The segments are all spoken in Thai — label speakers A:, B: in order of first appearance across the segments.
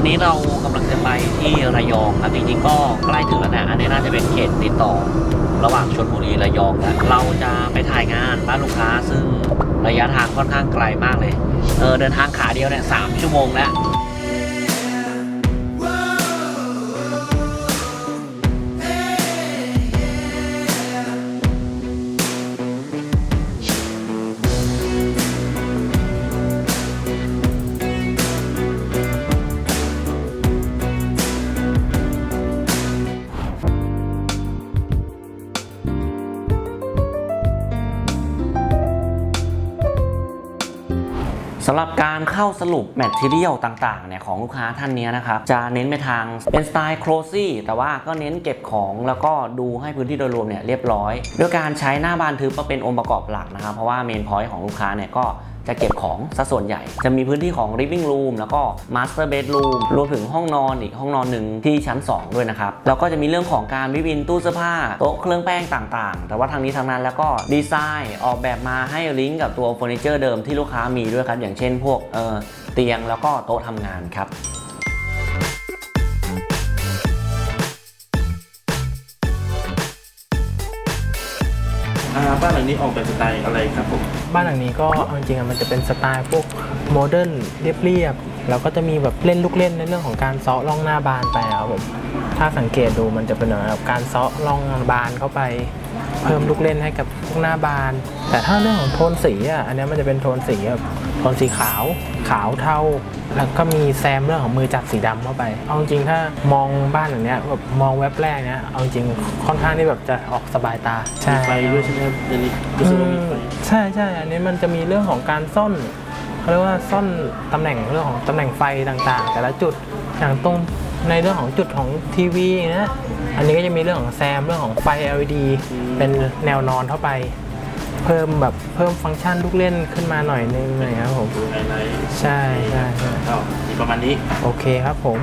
A: วันนี้เรากำลังจะไปที่ระยองครับจริงๆก็ใกล้ถึงแล้วนะอันนี้น่าจะเป็นเขตติดต่อ ระหว่างชลบุรีระยองนะเราจะไปถ่ายงานบ้านลูกค้าซึ่งระยะทางค่อนข้างไกลมากเลยเออเดินทางขาเดียวเนี่ยสามชั่วโมงแล้ว สำหรับการเข้าสรุปแมทเทียลต่างๆเนี่ยของลูกค้าท่านนี้นะครับจะเน้นไปทางเป็นสไตล์โครซี่แต่ว่าก็เน้นเก็บของแล้วก็ดูให้พื้นที่โดยรวมเนี่ยเรียบร้อย ด้วยการใช้หน้าบานทึบมาเป็นองค์ประกอบหลักนะครับเพราะว่าเมนพอยต์ของลูกค้าเนี่ยก็จะเก็บของซะส่วนใหญ่ จะมีพื้นที่ของ living room แล้วก็ master bedroom รวมถึงห้องนอนอีกห้องนอนหนึ่งที่ชั้น 2 ด้วยนะครับ แล้วก็จะมีเรื่องของการวิบินตู้เสื้อผ้า โต๊ะเครื่องแป้งต่างๆ แต่ว่าทางนี้ทางนั้นแล้วก็ดีไซน์ออกแบบมาให้ลิงก์กับตัวเฟอร์นิเจอร์เดิมที่ลูกค้ามีด้วยครับ อย่างเช่นพวกเออเตียงแล้วก็โต๊ะทำงานครับ
B: อ่าบ้านหลังนี้ออกแบบสไตล์อะไรครับผม
C: บ้านหลังนี้ก็เอาจริงๆอะมันจะเป็นสไตล์พวกโมเดิร์นเรียบๆแล้วก็จะมีแบบเล่นลูกเล่นในเรื่องของการเซาะร่องหน้าบานไปอะครับผมถ้าสังเกตดูมันจะเป็นเหมือนแบบการเซาะร่องบานเข้าไป เพิ่มลูกเล่นให้กับพวกหน้าบาน แต่ถ้าเรื่องของโทนสีอะอันเนี้ยมันจะเป็นโทนสีแบบ โทนสีขาว ขาวเทาแล้วก็มีแซมเรื่องของมือจับสีดำเข้าไป เอาจริงๆถ้ามองบ้านหลังเนี้ยแบบมองแว็บแรกเนี้ยเอาจริงค่อนข้างที่แบบจะออกสบายตา
B: มีไฟด้วยใช่ไหมครับอันนี้รู้สึกว่ามีไฟ
C: ใช่ใช่อันนี้มันจะมีเรื่องของการซ่อนเขาเรียกว่าซ่อนตำแหน่งเรื่องของตำแหน่งไฟต่างๆ แต่ละจุดอย่างตรงในเรื่องของจุดของทีวีนะอันนี้ก็จะมีเรื่องของแซมเรื่องของไฟ LED เป็นแนวนอนเข้าไป เพิ่มแบบเพิ่มฟังก์ชันลูกเล่นขึ้นมาหน่อยนึงเลยครับผม
B: ดูไฮไลท์
C: ใช่ใช่ใช่
B: ก็มีประมาณนี้
C: โอเคครับผม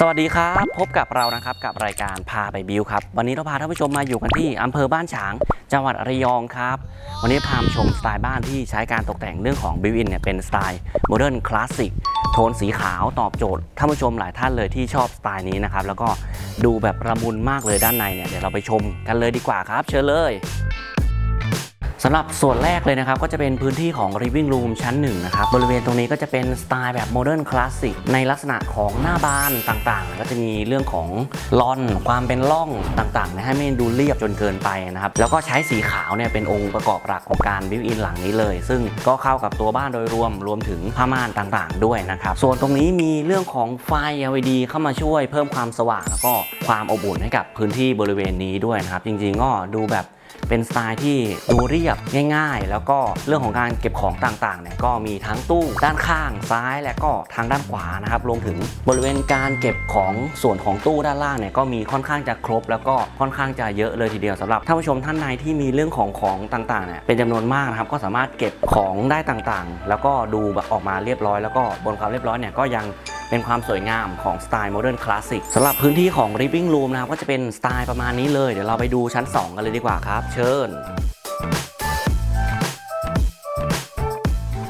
A: สวัสดีครับ พบกับเรานะครับกับรายการพาไปบิวครับ วันนี้เราพาท่านผู้ชมมาอยู่กันที่อำเภอบ้านฉาง จังหวัดระยองครับ วันนี้พามชมสไตล์บ้านที่ใช้การตกแต่งเรื่องของบิวอินเนี่ยเป็นสไตล์โมเดิร์นคลาสสิกโทนสีขาวตอบโจทย์ท่านผู้ชมหลายท่านเลยที่ชอบสไตล์นี้นะครับแล้วก็ดูแบบระมุนมากเลยด้านในเนี่ยเดี๋ยวเราไปชมกันเลยดีกว่าครับ เชิญเลย สำหรับส่วนแรกเลยนะครับ ก็จะเป็นพื้นที่ของ living room ชั้นหนึ่งนะครับ บริเวณตรงนี้ก็จะเป็นสไตล์แบบโมเดิร์นคลาสสิกในลักษณะของหน้าบานต่างๆ ก็จะมีเรื่องของลอน ความเป็นร่องต่างๆนะให้ไม่ดูเรียบจนเกินไปนะครับ แล้วก็ใช้สีขาวเนี่ยเป็นองค์ประกอบหลักของการบิวอินหลังนี้เลย ซึ่งก็เข้ากับตัวบ้านโดยรวมรวมถึงผ้าม่านต่างๆ ด้วยนะครับ ส่วนตรงนี้มีเรื่องของไฟ LED เข้ามาช่วยเพิ่มความสว่างแล้วก็ความอบอุ่นให้กับพื้นที่บริเวณนี้ด้วยนะครับ จริงๆก็ดูแบบ เป็นสไตล์ที่ดูเรียบง่าย ๆ แล้วก็เรื่องของการเก็บของต่างๆเนี่ยก็มีทั้งตู้ด้านข้างซ้ายและก็ทางด้านขวานะครับรวมถึงบริเวณการเก็บของส่วนของตู้ด้านล่างเนี่ยก็มีค่อนข้างจะครบ แล้วก็ค่อนข้างจะเยอะเลยทีเดียวสำหรับท่านผู้ชมท่านใดที่มีเรื่องของของต่างๆเนี่ยเป็นจำนวนมากนะครับก็สามารถเก็บของได้ต่างๆ แล้วก็ดูแบบออกมาเรียบร้อย แล้วก็บนความเรียบร้อยเนี่ยก็ยัง เป็นความสวยงามของสไตล์โมเดิร์นคลาสสิกสำหรับพื้นที่ของ living room นะครับก็จะเป็นสไตล์ประมาณนี้เลย เดี๋ยวเราไปดูชั้น 2 กันเลยดีกว่าครับ เชิญ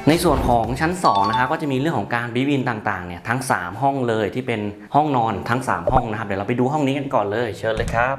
A: ในส่วนของชั้น2นะครับก็จะมีเรื่องของการบิวินต่างๆเนี่ยทั้ง 3 ห้องเลยที่เป็นห้องนอนทั้ง 3 ห้องนะครับเดี๋ยวเราไปดูห้องนี้กันก่อนเลย เชิญเลยครับ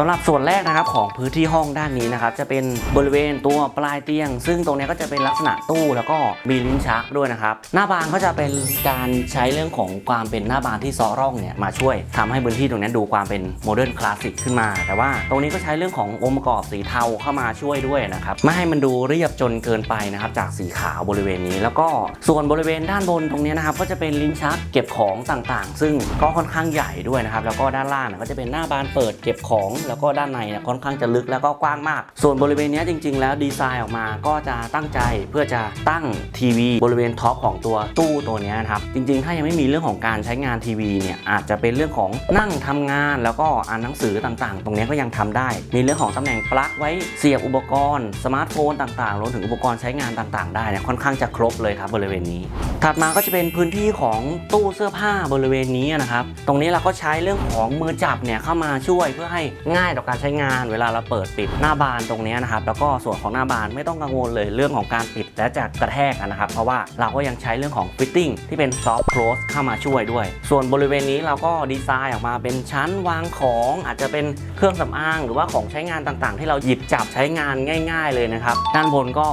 A: สำหรับส่วนแรกนะครับของพื้นที่ห้องด้านนี้นะครับจะเป็นบริเวณตัวปลายเตียง ซึ่งตรงนี้ก็จะเป็นลักษณะตู้แล้วก็มีลิ้นชักด้วยนะครับหน้าบานก็จะเป็นการใช้เรื่องของความเป็นหน้าบานที่ซอร่องเนี่ยมาช่วยทำให้พื้นที่ตรงนี้ดูความเป็นโมเดิร์นคลาสสิกขึ้นมา แต่ว่าตรงนี้ก็ใช้เรื่องขององค์ประกอบสีเทาเข้ามาช่วยด้วยนะครับไม่ให้มันดูเรียบจนเกินไปนะครับจากสีขาวบริเวณนี้ แล้วก็ส่วนบริเวณด้านบนตรงนี้นะครับก็จะเป็นลิ้นชักเก็บของต่างๆ ซึ่งก็ค่อนข้างใหญ่ด้วยนะครับแล้วก็ด้านล่างก็จะเป็นหน้าบานเปิดเก็บของแล้วก็ด้านในเนี่ยค่อนข้างจะลึกแล้วก็กว้างมาก ส่วนบริเวณนี้จริง ๆ แล้วดีไซน์ออกมาก็จะตั้งใจเพื่อจะตั้งทีวีบริเวณท็อปของตัวตู้ตัวนี้นะครับจริง ๆ ถ้ายังไม่มีเรื่องของการใช้งานทีวีเนี่ยอาจจะเป็นเรื่องของนั่งทำงาน แล้วก็อ่านหนังสือต่างๆ ตรงนี้ก็ยังทำได้ มีเรื่องของตำแหน่งปลั๊กไว้เสียบอุปกรณ์ สมาร์ทโฟนต่างๆรวมถึงอุปกรณ์ใช้งานต่างๆ ได้เนี่ยค่อนข้างจะครบเลยครับบริเวณนี้ ถัดมาก็จะเป็นพื้นที่ของตู้เสื้อผ้าบริเวณนี้นะครับตรงนี้เราก็ใช้เรื่องของมือจับเนี่ยเข้ามาช่วยเพื่อให้ง่ง่ายต่อการใช้งาน เวลาเราเปิดปิดหน้าบานตรงนี้นะครับแล้วก็ส่วนของหน้าบานไม่ต้องกังวลเลยเรื่องของการปิดและจะกระแทกนะครับเพราะว่าเราก็ยังใช้เรื่องของฟิตติ้งที่เป็นซอฟต์โคลสเข้ามาช่วยด้วย ส่วนบริเวณนี้เราก็ดีไซน์ออกมาเป็นชั้นวางของอาจจะเป็นเครื่องสำอาง หรือว่าของใช้งานต่างๆ ที่เราหยิบจับใช้งานง่าย ๆ เลยนะครับด้านบนก็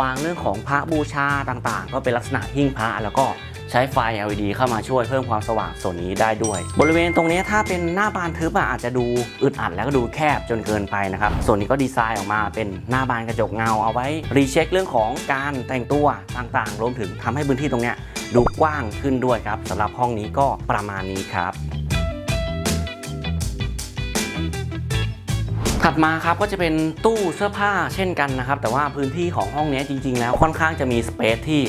A: วางเรื่องของพระบูชาต่างๆ ก็เป็นลักษณะหิ้งพระแล้วก็ใช้ไฟ LED เข้ามาช่วยเพิ่มความสว่างส่วนนี้ได้ด้วย บริเวณตรงนี้ถ้าเป็นหน้าบานทึบอาจจะดูอึดอัดแล้วก็ดูแคบจนเกินไปนะครับส่วนนี้ก็ดีไซน์ออกมาเป็นหน้าบานกระจกเงาเอาไว้รีเช็คเรื่องของการแต่งตัวต่างๆ รวมถึงทำให้พื้นที่ตรงนี้ดูกว้างขึ้นด้วยครับสำหรับห้องนี้ก็ประมาณนี้ครับ ถัดมาครับก็จะเป็นตู้เสื้อผ้าเช่นกันนะครับ แต่ว่าพื้นที่ของห้องนี้จริง ๆ แล้วค่อนข้างจะมีสเปซที่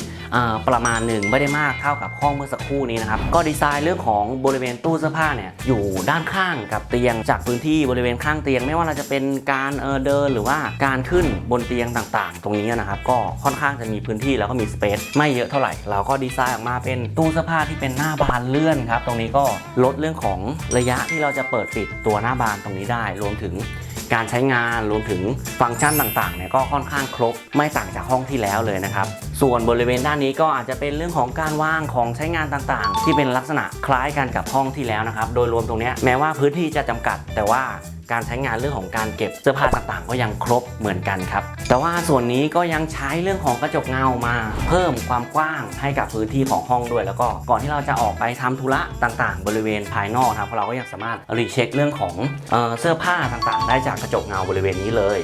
A: ประมาณหนึ่งไม่ได้มากเท่ากับห้องเมื่อสักครู่นี้นะครับ ก็ดีไซน์เรื่องของบริเวณตู้เสื้อผ้าเนี่ยอยู่ด้านข้างกับเตียง จากพื้นที่บริเวณข้างเตียง ไม่ว่าเราจะเป็นการเเดินหรือว่าการขึ้นบนเตียงต่างๆ ตรงนี้นะครับ ก็ค่อนข้างจะมีพื้นที่แล้วก็มีสเปซไม่เยอะเท่าไหร่ เราก็ดีไซน์ออกมาเป็นตู้เสื้อผ้าที่เป็นหน้าบานเลื่อนครับตรงนี้ก็ลดเรื่องของระยะที่เราจะเปิดปิดตัวหน้าบานตรงนี้ได้รวมถึง การใช้งานรวมถึงฟังก์ชันต่างๆเนี่ยก็ค่อนข้างครบไม่ต่างจากห้องที่แล้วเลยนะครับ ส่วนบริเวณด้านนี้ก็อาจจะเป็นเรื่องของการว่างของใช้งานต่างๆ ที่เป็นลักษณะคล้ายกันกับห้องที่แล้วนะครับ โดยรวมตรงนี้แม้ว่าพื้นที่จะจำกัด แต่ว่าการใช้งานเรื่องของการเก็บเสื้อผ้าต่างๆ ก็ยังครบเหมือนกันครับ แต่ว่าส่วนนี้ก็ยังใช้เรื่องของกระจกเงามา เพิ่มความกว้างให้กับพื้นที่ของห้องด้วย แล้วก็ก่อนที่เราจะออกไปทำธุระต่างๆ บริเวณภายนอกนะครับเราก็ยังสามารถรีเช็คเรื่องของเออเสื้อผ้าต่างๆ ได้จากกระจกเงาบริเวณนี้เลย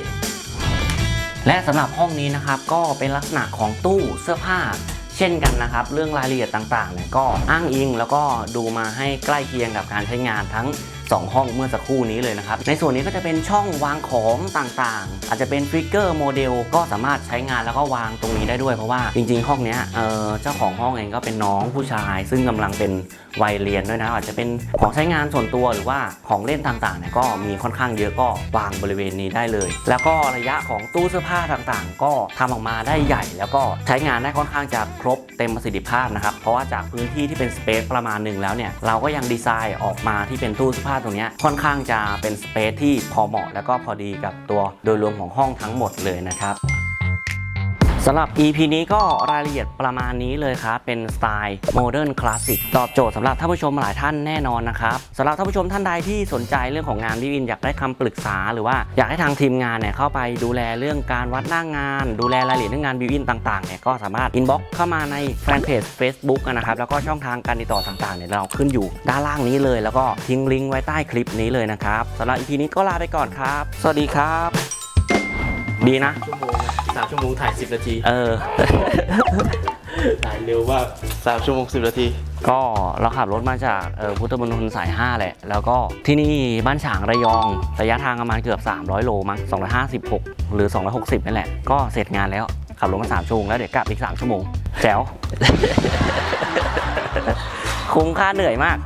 A: และสำหรับห้องนี้นะครับก็เป็นลักษณะของตู้เสื้อผ้าเช่นกันนะครับ เรื่องรายละเอียดต่างๆเนี่ยก็อ้างอิงแล้วก็ดูมาให้ใกล้เคียงกับการใช้งานทั้ง 2 ห้องเมื่อสักครู่นี้เลยนะครับ ในส่วนนี้ก็จะเป็นช่องวางของต่างๆ อาจจะเป็นฟิกเกอร์โมเดลก็สามารถใช้งานแล้วก็วางตรงนี้ได้ด้วยเพราะว่าจริง ๆ ห้องเนี้ยเเจ้าของห้องเองก็เป็นน้องผู้ชาย ซึ่งกำลังเป็นวัยเรียนด้วยนะ อาจจะเป็นของใช้งานส่วนตัวหรือว่าของเล่นต่างๆเนี่ยก็มีค่อนข้างเยอะก็วางบริเวณนี้ได้เลย แล้วก็ระยะของตู้เสื้อผ้าต่างๆ ก็ทำออกมาได้ใหญ่ แล้วก็ใช้งานได้ค่อนข้างจะครบเต็มประสิทธิภาพนะครับเพราะว่าจากพื้นที่ที่เป็นสเปซประมาณหนึ่งแล้วเนี่ยเราก็ยังดีไซน์ออกมาที่เป็นตู้เสื้อผ้าตรงนี้ค่อนข้างจะเป็นสเปซที่พอเหมาะ แล้วก็พอดีกับตัวโดยรวมของห้องทั้งหมดเลยนะครับ สำหรับ EP นี้ก็รายละเอียดประมาณนี้เลยครับ เป็นสไตล์โมเดิร์นคลาสสิกตอบโจทย์สำหรับท่านผู้ชมหลายท่านแน่นอนนะครับสำหรับท่านผู้ชมท่านใดที่สนใจเรื่องของงานวิวินอยากได้คำปรึกษา หรือว่าอยากให้ทางทีมงานเนี่ยเข้าไปดูแลเรื่องการวัดหน้างงาน ดูแลรายละเอียดเรื่องงานวิวินต่างๆเนี่ยก็สามารถอินบ็อกเข้ามาในแฟนเพจ Facebook นะครับแล้วก็ช่องทางการติดต่อต่างๆเนี่ยเราขึ้นอยู่ด้านล่างนี้เลย แล้วก็ทิ้งลิงก์ไว้ใต้คลิปนี้เลยนะครับสำหรับ EP นี้ก็ลาไปก่อนครับ สวัสดีครับ ดีนะ
B: ชั่วโมงสามชั่วโมงถ่าย10นาที
A: เออ
B: ถ่ายเร็วมากสามชั่วโมง10นาที
A: ก็เราขับรถมาจากเอ่อพุทธมณฑลสาย 5 แหละ แล้วก็ที่นี่บ้านฉางระยอง ระยะทางประมาณเกือบ 300 โลมั้ง256 หรือ 260 นั่นแหละ ก็เสร็จงานแล้ว ขับรถมา 3 ชั่วโมงแล้วเดี๋ยวกลับอีก 3 ชั่วโมง แจ๋ว คุ้มค่าเหนื่อยมาก